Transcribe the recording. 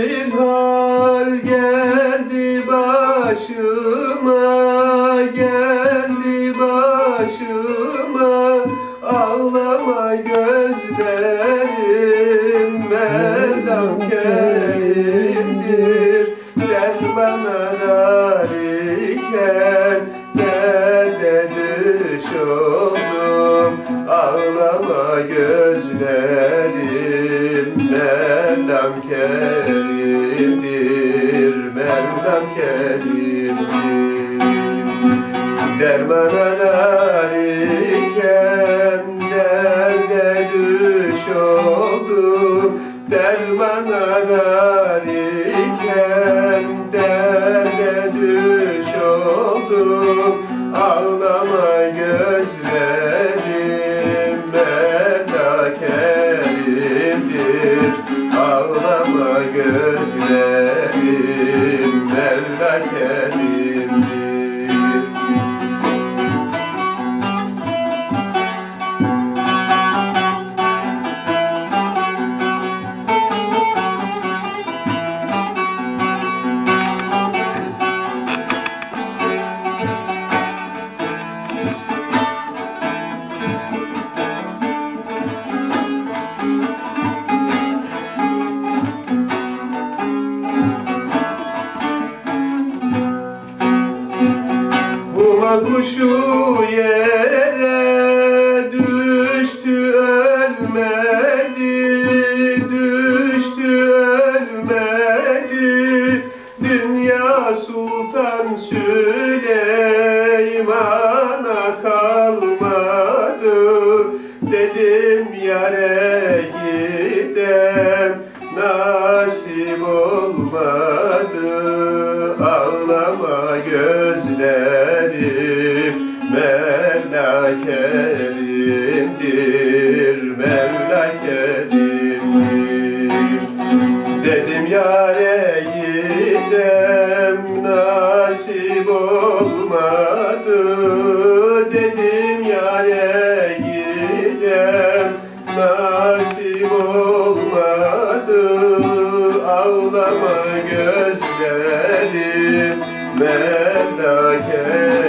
bir geldi başıma geldi başıma. Ağlama gözlerim Mevlam kerimdir gel bana nariken derde düş oldum ağlama gözlerim. Mevlam kerimdir Mevlam kerimdir Derman ararken derde düş oldum. Derman ararken Ağlama Kuşu yere düştü ölmedi Düştü ölmedi. Dünya Sultan Süleyman'a kalmadı. Dedim yare gidem nasip olmadı. Ağlama gözlerim Mevla kerimdir Mevla kerimdir Dedim yare gidem nasip olmadı. Dedim yare gidem nasip olmadı. Ağlama gözlerim Mevla kerimdir